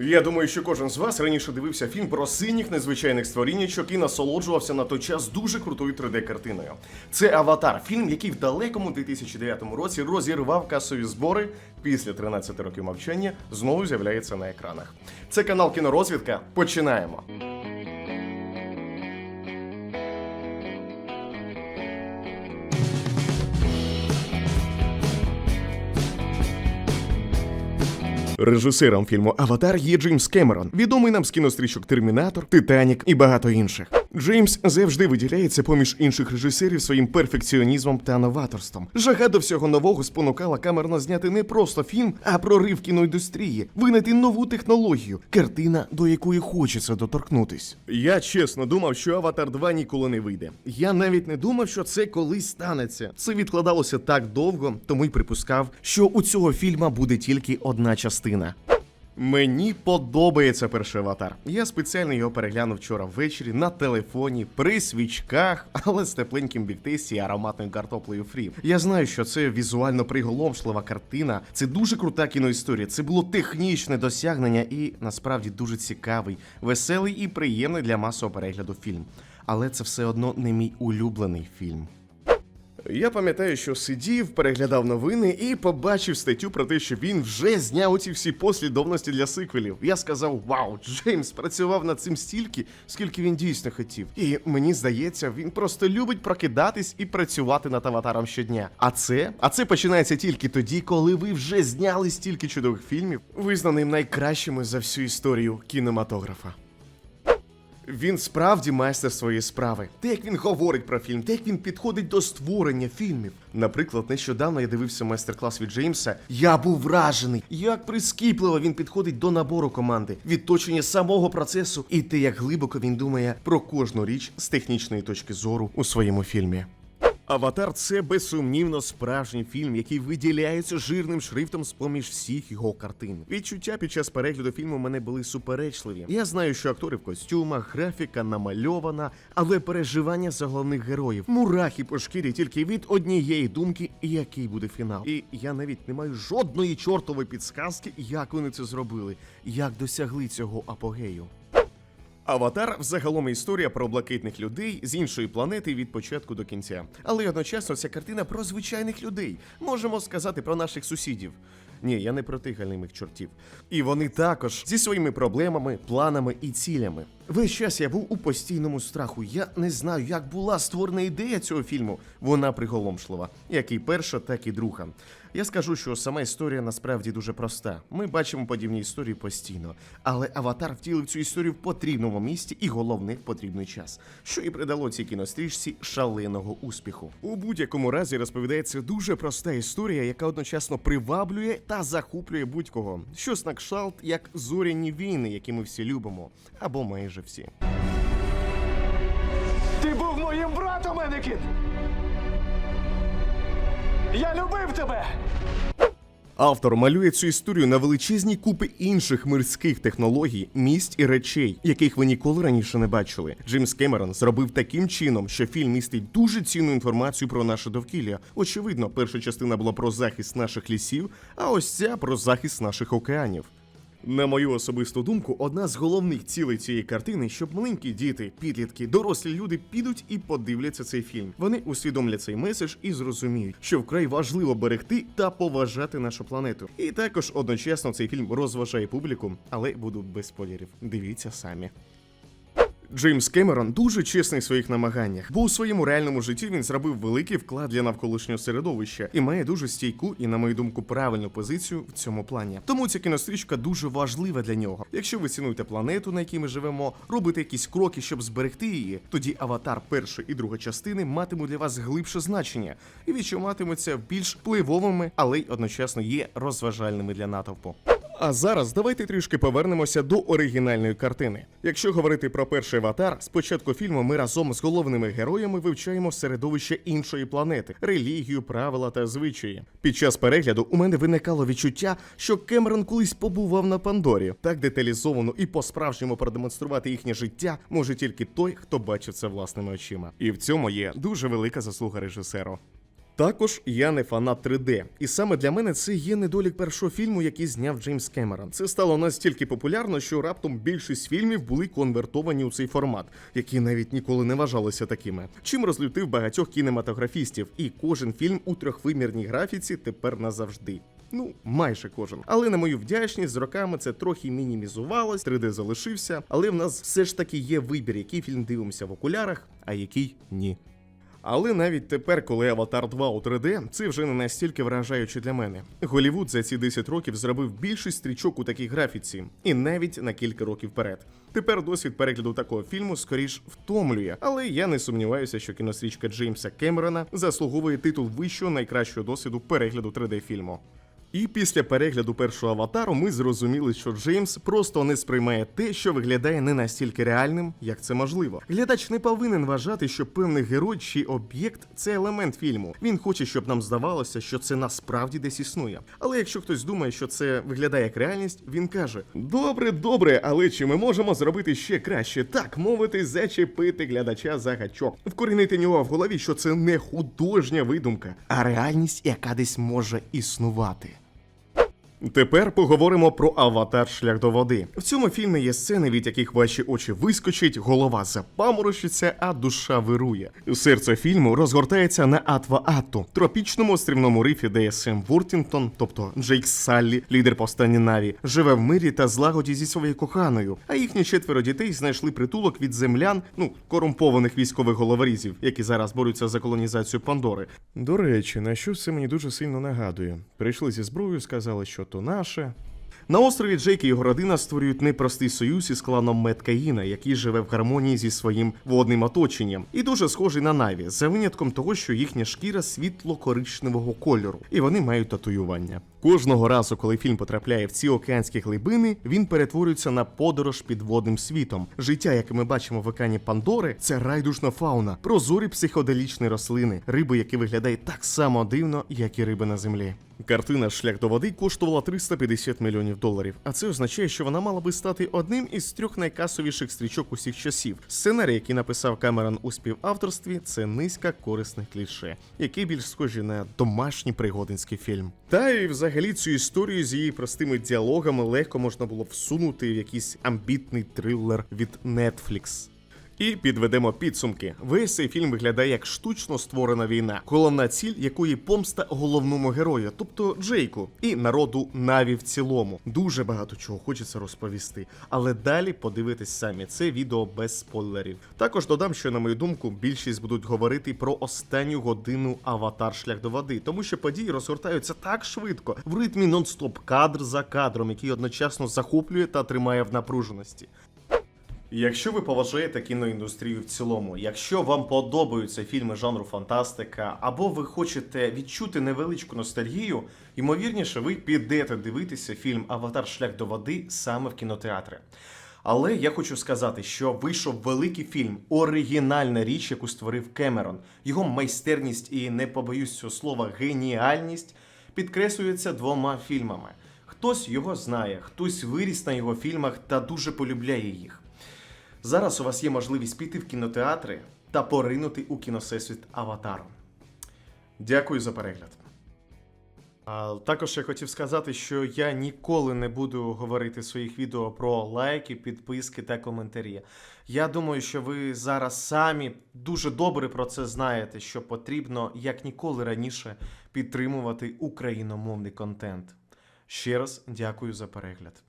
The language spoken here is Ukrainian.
Я думаю, що кожен з вас раніше дивився фільм про синіх незвичайних створіннячок і насолоджувався на той час дуже крутою 3D-картиною. Це Аватар, фільм, який в далекому 2009 році розірвав касові збори. Після 13 років мовчання знову з'являється на екранах. Це канал Кінорозвідка. Починаємо. Режисером фільму Аватар є Джеймс Кемерон, відомий нам з кінострічок Термінатор, Титанік і багато інших. Джеймс завжди виділяється поміж інших режисерів своїм перфекціонізмом та новаторством. Жага до всього нового спонукала Камерона зняти не просто фільм, а прорив кіноіндустрії, винайти нову технологію, картина, до якої хочеться доторкнутись. Я чесно думав, що Аватар 2 ніколи не вийде. Я навіть не думав, що це колись станеться. Це відкладалося так довго, тому й припускав, що у цього фільма буде тільки одна частина. Мені подобається перший аватар. Я спеціально його переглянув вчора ввечері на телефоні, при свічках, але з тепленьким біктейсі і ароматною картоплею фрі. Я знаю, що це візуально приголомшлива картина. Це дуже крута кіноісторія. Це було технічне досягнення і насправді дуже цікавий, веселий і приємний для масового перегляду фільм. Але це все одно не мій улюблений фільм. Я пам'ятаю, що сидів, переглядав новини і побачив статтю про те, що він вже зняв ці всі послідовності для сиквелів. Я сказав: Вау, Джеймс працював над цим стільки, скільки він дійсно хотів. І мені здається, він просто любить прокидатись і працювати над аватаром щодня. А це, а це починається тільки тоді, коли ви вже зняли стільки чудових фільмів, визнаним найкращими за всю історію кінематографа. Він справді майстер своєї справи. Те, як він говорить про фільм, те, як він підходить до створення фільмів. Наприклад, нещодавно я дивився майстер-клас від Джеймса. Я був вражений, як прискіпливо він підходить до набору команди, відточення самого процесу і те, як глибоко він думає про кожну річ з технічної точки зору у своєму фільмі. Аватар це безсумнівно справжній фільм, який виділяється жирним шрифтом з поміж всіх його картин. Відчуття під час перегляду фільму мене були суперечливі. Я знаю, що актори в костюмах, графіка намальована, але переживання за головних героїв, мурахи по шкірі тільки від однієї думки, який буде фінал. І я навіть не маю жодної чортової підсказки, як вони це зробили, як досягли цього апогею. Аватар взагалом історія про блакитних людей з іншої планети від початку до кінця. Але одночасно ця картина про звичайних людей. Можемо сказати про наших сусідів. Ні, я не про тих галимих чортів. І вони також зі своїми проблемами, планами і цілями. Весь час я був у постійному страху. Я не знаю, як була створена ідея цього фільму. Вона приголомшлива, як і перша, так і друга. Я скажу, що сама історія насправді дуже проста. Ми бачимо подібні історії постійно, але аватар втілив цю історію в потрібному місці і головне в потрібний час, що і придало цій кінострічці шаленого успіху. У будь-якому разі розповідається дуже проста історія, яка одночасно приваблює та захоплює будь-кого. Щось на кшталт, як зоряні війни, які ми всі любимо, або майже всі. Ти був моїм братом, Енекін! Я любив тебе! Автор малює цю історію на величезній купи інших мирських технологій, місць і речей, яких ви ніколи раніше не бачили. Джеймс Кемерон зробив таким чином, що фільм містить дуже цінну інформацію про наше довкілля. Очевидно, перша частина була про захист наших лісів, а ось ця про захист наших океанів. На мою особисту думку, одна з головних цілей цієї картини, щоб маленькі діти, підлітки, дорослі люди підуть і подивляться цей фільм. Вони усвідомлять цей меседж і зрозуміють, що вкрай важливо берегти та поважати нашу планету. І також одночасно цей фільм розважає публіку, але буду без спойлерів. Дивіться самі. Джеймс Кемерон дуже чесний в своїх намаганнях, бо у своєму реальному житті він зробив великий вклад для навколишнього середовища і має дуже стійку і, на мою думку, правильну позицію в цьому плані. Тому ця кінострічка дуже важлива для нього. Якщо ви цінуєте планету, на якій ми живемо, робите якісь кроки, щоб зберегти її, тоді аватар першої і друга частини матимуть для вас глибше значення і відчуватимуться більш впливовими, але й одночасно є розважальними для натовпу. А зараз давайте трішки повернемося до оригінальної картини. Якщо говорити про перший аватар, спочатку фільму ми разом з головними героями вивчаємо середовище іншої планети, релігію, правила та звичаї. Під час перегляду у мене виникало відчуття, що Кемерон колись побував на Пандорі. Так деталізовано і по-справжньому продемонструвати їхнє життя може тільки той, хто бачив це власними очима. І в цьому є дуже велика заслуга режисеру. Також я не фанат 3D, і саме для мене це є недолік першого фільму, який зняв Джеймс Кемерон. Це стало настільки популярно, що раптом більшість фільмів були конвертовані у цей формат, які навіть ніколи не вважалися такими. Чим розлютив багатьох кінематографістів, і кожен фільм у трьохвимірній графіці тепер назавжди. Ну, майже кожен. Але на мою вдячність з роками це трохи мінімізувалось, 3D залишився, але в нас все ж таки є вибір, який фільм дивимося в окулярах, а який ні. Але навіть тепер, коли Аватар 2 у 3D, це вже не настільки вражаюче для мене. Голівуд за ці 10 років зробив більшість стрічок у такій графіці, і навіть на кілька років вперед. Тепер досвід перегляду такого фільму скоріш втомлює, але я не сумніваюся, що кінострічка Джеймса Кемерона заслуговує титул вищого найкращого досвіду перегляду 3D фільму. І після перегляду першого аватару ми зрозуміли, що Джеймс просто не сприймає те, що виглядає не настільки реальним, як це можливо. Глядач не повинен вважати, що певний герой чи об'єкт це елемент фільму. Він хоче, щоб нам здавалося, що це насправді десь існує. Але якщо хтось думає, що це виглядає як реальність, він каже: Добре, добре, але чи ми можемо зробити ще краще? Так мовити, зачепити глядача за гачок, вкорінити нього в голові, що це не художня видумка, а реальність, яка десь може існувати. Тепер поговоримо про аватар шлях до води. В цьому фільмі є сцени, від яких ваші очі вискочать, голова запаморочиться, а душа вирує. Серце фільму розгортається на Атва Атту, тропічному острівному рифі, де Сем Вуртінгтон, тобто Джейк Саллі, лідер повстання Наві, живе в мирі та злагоді зі своєю коханою. А їхні четверо дітей знайшли притулок від землян, ну корумпованих військових головорізів, які зараз борються за колонізацію Пандори. До речі, на що це мені дуже сильно нагадує. Прийшли зі зброєю, сказали, що то наше. На острові Джейк і його родина створюють непростий союз із кланом Меткаїна, який живе в гармонії зі своїм водним оточенням, і дуже схожий на Наві, за винятком того, що їхня шкіра світло-коричневого кольору, і вони мають татуювання. Кожного разу, коли фільм потрапляє в ці океанські глибини, він перетворюється на подорож підводним світом. Життя, яке ми бачимо в океані Пандори, це райдушна фауна, прозорі психоделічні рослини, риби, які виглядають так само дивно, як і риби на землі. Картина Шлях до води коштувала 350 мільйонів доларів, а це означає, що вона мала би стати одним із трьох найкасовіших стрічок усіх часів. Сценарій, який написав Камерон у співавторстві, це низка корисних кліше, які більш схожі на домашній пригодинський фільм. Та і взагалі цю історію з її простими діалогами легко можна було всунути в якийсь амбітний трилер від Netflix. І підведемо підсумки. Весь цей фільм виглядає як штучно створена війна, головна ціль якої помста головному герою, тобто Джейку, і народу Наві в цілому. Дуже багато чого хочеться розповісти. Але далі подивитись самі це відео без спойлерів. Також додам, що на мою думку, більшість будуть говорити про останню годину аватар шлях до води, тому що події розгортаються так швидко, в ритмі нон-стоп, кадр за кадром, який одночасно захоплює та тримає в напруженості. Якщо ви поважаєте кіноіндустрію в цілому, якщо вам подобаються фільми жанру фантастика, або ви хочете відчути невеличку ностальгію, ймовірніше, ви підете дивитися фільм Аватар Шлях до води саме в кінотеатри. Але я хочу сказати, що вийшов великий фільм, оригінальна річ, яку створив Кемерон. Його майстерність і не побоюсь цього слова геніальність підкреслюється двома фільмами. Хтось його знає, хтось виріс на його фільмах та дуже полюбляє їх. Зараз у вас є можливість піти в кінотеатри та поринути у кіносесвіт Аватару. Дякую за перегляд. А, також я хотів сказати, що я ніколи не буду говорити в своїх відео про лайки, підписки та коментарі. Я думаю, що ви зараз самі дуже добре про це знаєте, що потрібно як ніколи раніше підтримувати україномовний контент. Ще раз дякую за перегляд.